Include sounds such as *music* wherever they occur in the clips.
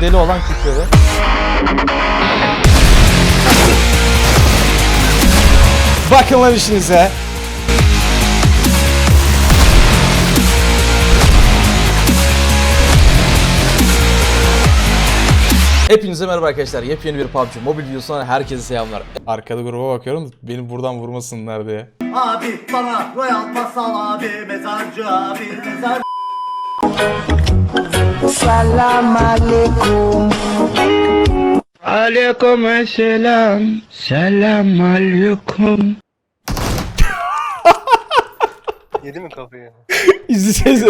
Bizim deli olan kükredi. Bakın lan işinize. Hepinize merhaba arkadaşlar. Yepyeni bir PUBG mobil videosundan herkese selamlar. Arkada gruba bakıyorum. Beni buradan vurmasınlar diye. Abi bana royal pasal abi mezarcı abi mezar Salam alaikum. Aleyküm selam. Selam aleyküm. Yedi mi kafayı? *laughs* İzleyeceğiz.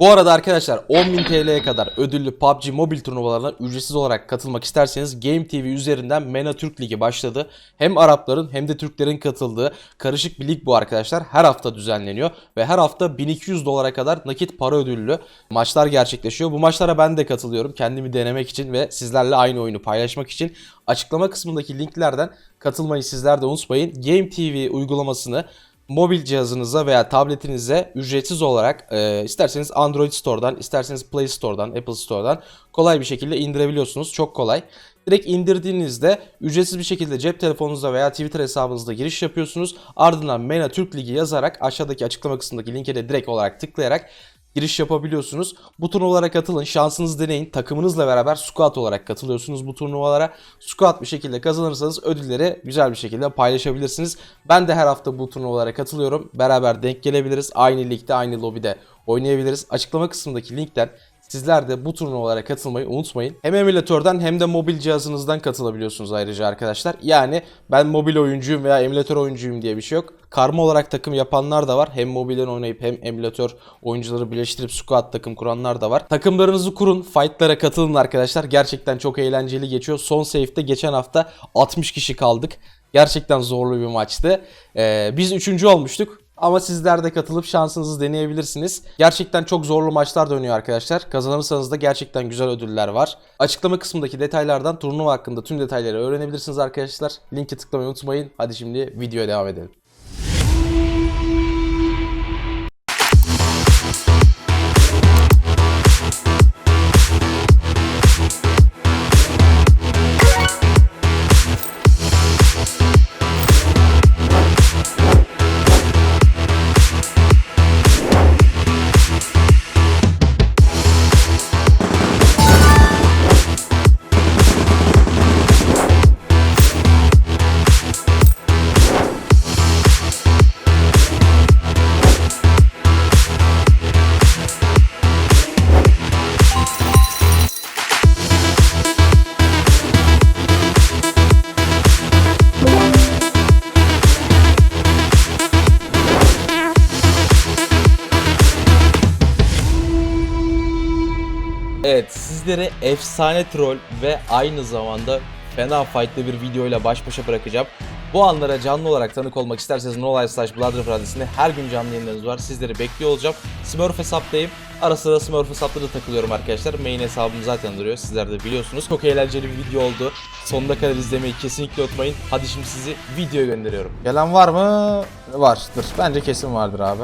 Bu arada arkadaşlar 10.000 TL'ye kadar ödüllü PUBG mobil turnuvalarına ücretsiz olarak katılmak isterseniz Game TV üzerinden MENA Türk Ligi başladı. Hem Arapların hem de Türklerin katıldığı karışık bir lig bu arkadaşlar. Her hafta düzenleniyor ve her hafta 1200 dolara kadar nakit para ödüllü maçlar gerçekleşiyor. Bu maçlara ben de katılıyorum kendimi denemek için ve sizlerle aynı oyunu paylaşmak için. Açıklama kısmındaki linklerden katılmayı sizler de unutmayın. Game TV uygulamasını mobil cihazınıza veya tabletinize ücretsiz olarak e, isterseniz Android Store'dan, isterseniz Play Store'dan, Apple Store'dan kolay bir şekilde indirebiliyorsunuz. Çok kolay. Direkt indirdiğinizde ücretsiz bir şekilde cep telefonunuzda veya Twitter hesabınızda giriş yapıyorsunuz. Ardından MENA Türk Ligi yazarak aşağıdaki açıklama kısmındaki linke de direkt olarak tıklayarak giriş yapabiliyorsunuz. Bu turnuvalara katılın, şansınızı deneyin. Takımınızla beraber squad olarak katılıyorsunuz bu turnuvalara. Squad bir şekilde kazanırsanız ödülleri güzel bir şekilde paylaşabilirsiniz. Ben de her hafta bu turnuvalara katılıyorum. Beraber denk gelebiliriz. Aynı ligde, aynı lobide oynayabiliriz. Açıklama kısmındaki linkten Sizler de bu turnuvalara katılmayı unutmayın. Hem emülatörden hem de mobil cihazınızdan katılabiliyorsunuz ayrıca arkadaşlar. Yani ben mobil oyuncuyum veya emülatör oyuncuyum diye bir şey yok. Karma olarak takım yapanlar da var. Hem mobilden oynayıp hem emülatör oyuncuları birleştirip squad takım kuranlar da var. Takımlarınızı kurun, fightlara katılın arkadaşlar. Gerçekten çok eğlenceli geçiyor. Son safe'de geçen hafta 60 kişi kaldık. Gerçekten zorlu bir maçtı. Ee, biz 3. olmuştuk. Ama sizler de katılıp şansınızı deneyebilirsiniz. Gerçekten çok zorlu maçlar dönüyor arkadaşlar. Kazanırsanız da gerçekten güzel ödüller var. Açıklama kısmındaki detaylardan turnuva hakkında tüm detayları öğrenebilirsiniz arkadaşlar. Linki tıklamayı unutmayın. Hadi şimdi videoya devam edelim. Evet sizleri efsane troll ve aynı zamanda fena fightlı bir videoyla baş başa bırakacağım. Bu anlara canlı olarak tanık olmak isterseniz No Life Slash Bloodriff adresinde her gün canlı yayınlarımız var. Sizleri bekliyor olacağım. Smurf hesaptayım. Ara sıra Smurf hesapta da takılıyorum arkadaşlar. Main hesabım zaten duruyor. Sizler de biliyorsunuz. Çok eğlenceli bir video oldu. Sonuna kadar izlemeyi kesinlikle unutmayın. Hadi şimdi sizi videoya gönderiyorum. Gelen var mı? Vardır. Bence kesin vardır abi.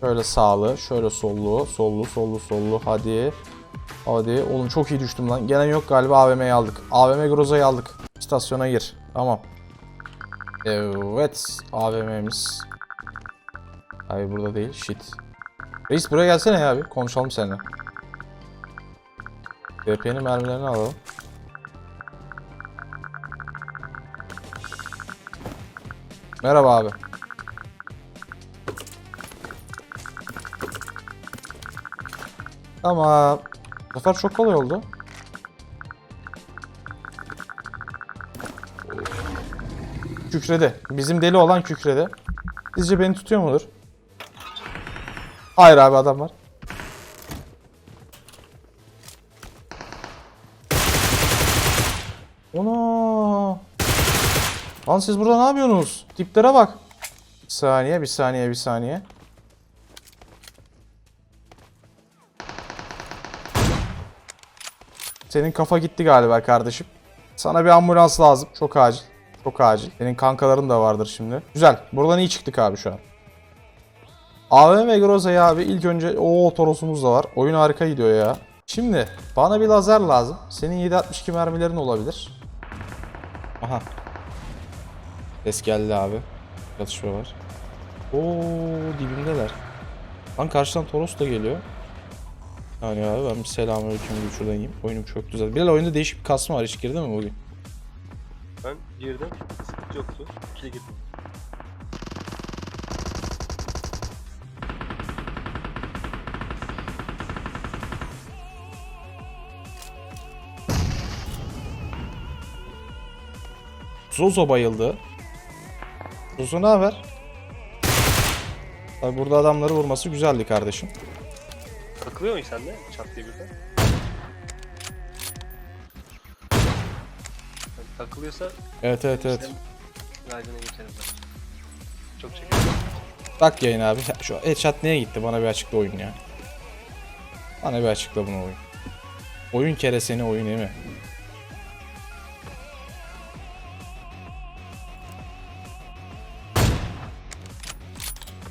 Şöyle sağlı, şöyle sollu, sollu, sollu, sollu. Hadi. Hadi. Oğlum çok iyi düştüm lan. Gelen yok galiba AVM'yi aldık. AVM Groza'yı aldık. İstasyona gir. Tamam. Evet. AVM'miz. Hayır burada değil. Shit. Reis buraya gelsene ya abi. Konuşalım seninle. DP'nin mermilerini alalım. Merhaba abi. Tamam. Bu sefer çok kolay oldu. Kükredi. Bizim deli olan kükredi. Sizce beni tutuyor mudur? Hayır abi adam var. Ona. Lan siz burada ne yapıyorsunuz? Tiplere bak. Bir saniye, bir saniye, bir saniye. Senin kafa gitti galiba kardeşim. Sana bir ambulans lazım. Çok acil. Çok acil. Senin kankaların da vardır şimdi. Güzel. Buradan iyi çıktık abi şu an. AVM Groza'yı abi ilk önce o Toros'umuz da var. Oyun harika gidiyor ya. Şimdi bana bir lazer lazım. Senin 7.62 mermilerin olabilir. Aha. Ses geldi abi. Çatışma var. Oo dibimdeler. Lan karşıdan Toros da geliyor. Yani abi ben bir selamünaleyküm diye şuradan yiyeyim. Oyunum çok güzel. Bilal oyunda değişik bir kasma var. Hiç girdi mi bugün? Ben girdim. Sıkıntı yoktu. İkili girdim. Zozo bayıldı. Zozo ne haber? Tabi burada adamları vurması güzeldi kardeşim. Takılıyor muyum sende? Çat diye birden. Yani takılıyorsa Evet evet evet. sen raydına geçerim ben. Çok çekiyorum. Bak yayın abi. Şu headshot neye gitti? Bana bir açıkla oyun ya. Bana bir açıkla bunu oyun. Oyun kere seni oyun değil mi?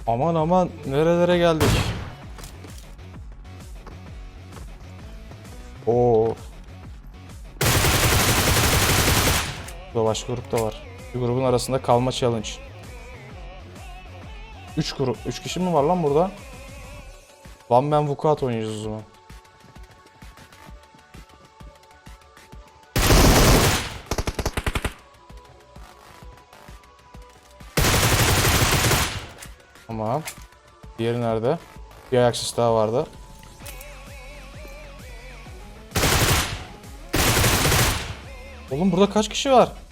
Aman aman nerelere geldik? Burada başka grup da var. Bir grubun arasında kalma challenge. 3 grup. 3 kişi mi var lan burada? One Man Vukuat oynayacağız o zaman. Tamam. Diğeri nerede? Bir ayaksız daha vardı. Oğlum burada kaç kişi var?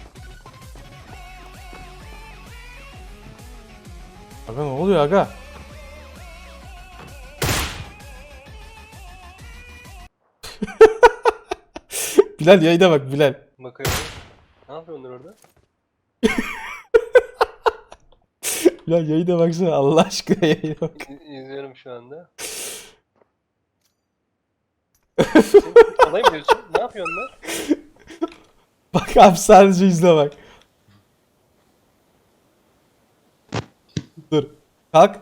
Aga ne oluyor aga? *laughs* Bilal yayına bak Bilal. Bakıyorum. Ne yapıyorlar orada? *laughs* Bilal yayına baksana Allah aşkına yayına bak. İzliyorum şu anda. *laughs* Sen Olay mı diyorsun? Ne yapıyor onlar? Bak abi sadece izle bak. Kalk.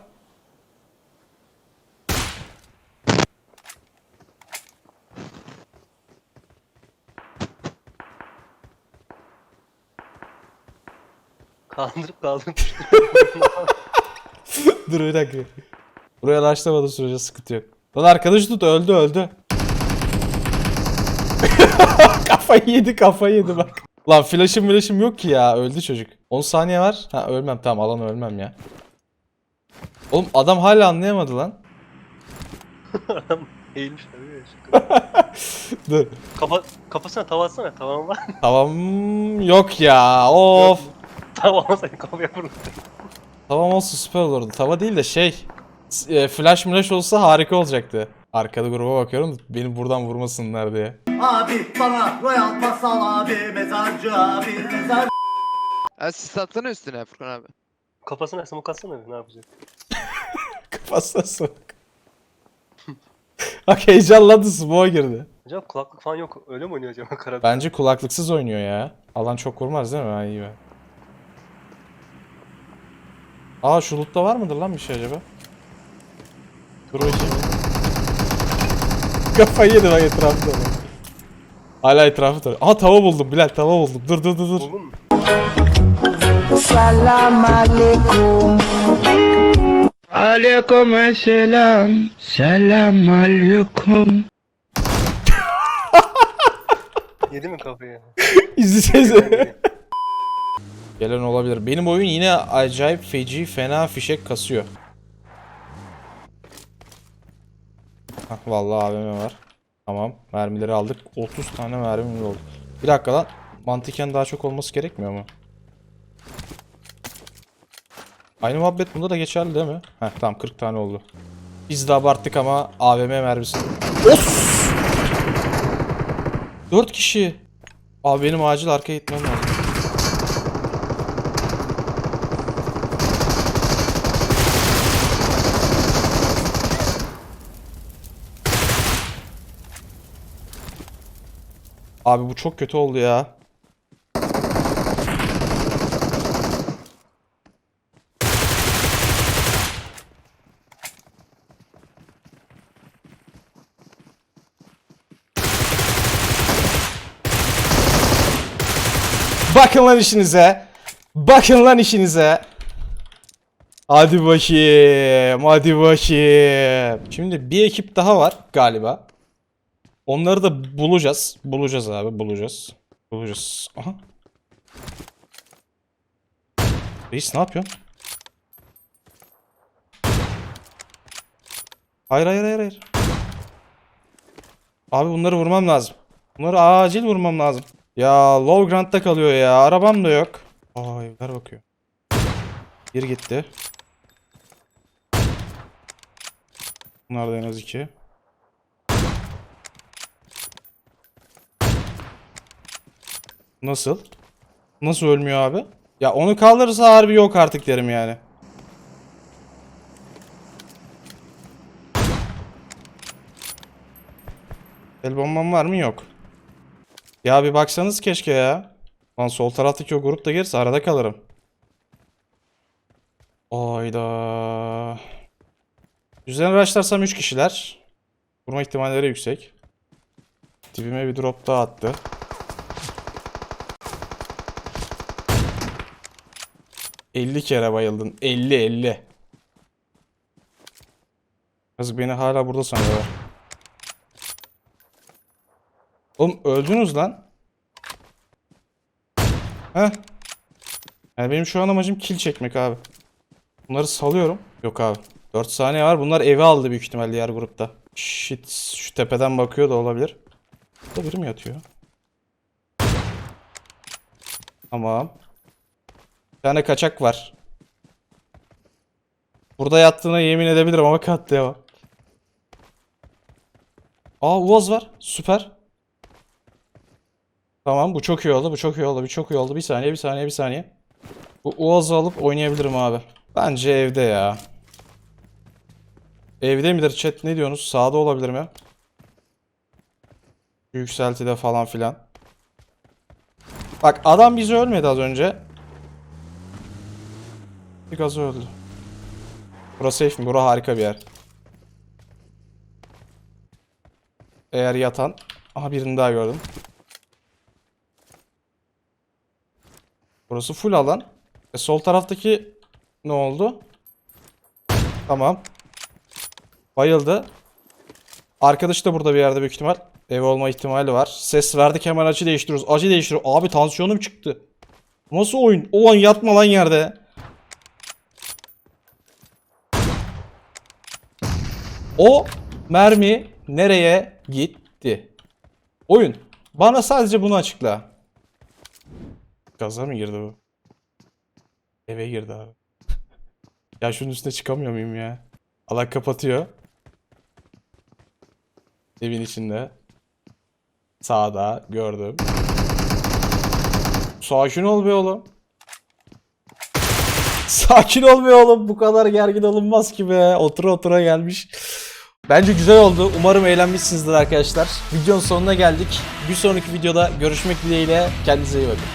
Kaldırıp kaldırıp *laughs* Dur bir dakika. Buraya başlamadı sürece sıkıntı yok. Lan arkadaş tut öldü öldü. *laughs* kafayı yedi kafayı yedi bak. Lan flash'ım flash'ım yok ki ya öldü çocuk. 10 saniye var. Ha ölmem tamam alan ölmem ya. Oğlum adam hala anlayamadı lan. adam eğilmiş abi ya. *laughs* Dur. Kafa, kafasına tava atsana. Tavan var. *laughs* Tamam yok ya of. Tava alsana kafaya vurur. Tamam olsun süper olurdu. Tava değil de şey. s- e, flash flash olsa harika olacaktı. Arkada gruba bakıyorum beni buradan vurmasınlar diye. Abi bana royal pasal abi mezarcı abi mezar Asist atsana üstüne Furkan abi. Kafasına smoke atsana ne yapacak? Kafasına sok. Bak heyecanlandı smoke'a girdi. Acaba kulaklık falan yok. Öyle mi oynuyor acaba *laughs* karabük? Bence kulaklıksız oynuyor ya. Alan çok vurmaz değil mi? Ha iyi be. Aa şu lootta var mıdır lan bir şey acaba? Dur bakayım. Kafayı yedi bak etrafında. bak. Hala etrafı tarıyor. Aha tava buldum Bilal tava buldum. Dur dur dur dur. Buldun mu? Salam alaikum. Aleyküm selam. Selam aleyküm. Yedi mi kafayı? *laughs* İzlesenize. Gelen olabilir. Benim oyun yine acayip feci, fena fişek kasıyor. Hah vallahi AVM var. Tamam. Mermileri aldık. 30 tane mermimiz oldu. Bir dakika lan. Mantıken daha çok olması gerekmiyor mu? Aynı muhabbet bunda da geçerli değil mi? Heh tamam 40 tane oldu. Biz de abarttık ama AVM mermisi. Of! 4 kişi. Abi benim acil arkaya gitmem lazım. Abi bu çok kötü oldu ya. Bakın lan işinize. Bakın lan işinize. Hadi bakayım. Hadi bakayım. Şimdi bir ekip daha var galiba. Onları da bulacağız. Bulacağız abi bulacağız. Bulacağız. Aha. Reis ne yapıyorsun? Hayır hayır hayır hayır. Abi bunları vurmam lazım. Bunları acil vurmam lazım. Ya low ground'da kalıyor ya. Arabam da yok. Aa evler bakıyor. Bir gitti. Bunlar da en az iki. Nasıl? Nasıl ölmüyor abi? Ya onu kaldırırsa harbi yok artık derim yani. El bombam var mı? Yok. Ya bir baksanız keşke ya. Lan sol taraftaki o grup da gelirse arada kalırım. Ayda. Üzerine başlarsam 3 kişiler. Vurma ihtimalleri yüksek. Dibime bir drop daha attı. ...50 kere bayıldın. 50 50. Yazık beni hala burada sanıyorlar. Oğlum öldünüz lan. Heh. Yani benim şu an amacım kill çekmek abi. Bunları salıyorum. Yok abi. 4 saniye var. Bunlar eve aldı büyük ihtimalle diğer grupta. Shit. Şu tepeden bakıyor da olabilir. Burada biri mi yatıyor? Tamam. Bir tane kaçak var. Burada yattığına yemin edebilirim ama katliam. Aa Uaz var. Süper. Tamam bu çok iyi oldu. Bu çok iyi oldu. Bu çok iyi oldu. Bir saniye bir saniye bir saniye. Bu Uaz'ı alıp oynayabilirim abi. Bence evde ya. Evde midir chat ne diyorsunuz? Sağda olabilir mi? Yükseltide falan filan. Bak adam bizi ölmedi az önce. Bir gazı öldü. Burası safe mi? Bura harika bir yer. Eğer yatan. Aha birini daha gördüm. Burası full alan. E, sol taraftaki ne oldu? Tamam. Bayıldı. Arkadaş da burada bir yerde büyük ihtimal. Ev olma ihtimali var. Ses verdik hemen açı değiştiriyoruz. Açı değiştiriyor. Abi tansiyonum çıktı. Nasıl oyun? Ulan yatma lan yerde. O mermi nereye gitti? Oyun. Bana sadece bunu açıkla. Gaza mı girdi bu? Eve girdi abi. *laughs* ya şunun üstüne çıkamıyor muyum ya? Allah kapatıyor. Evin içinde. Sağda gördüm. Sakin ol be oğlum. *laughs* Sakin ol be oğlum. Bu kadar gergin olunmaz ki be. Otura otura gelmiş. Bence güzel oldu. Umarım eğlenmişsinizdir arkadaşlar. Videonun sonuna geldik. Bir sonraki videoda görüşmek dileğiyle. Kendinize iyi bakın.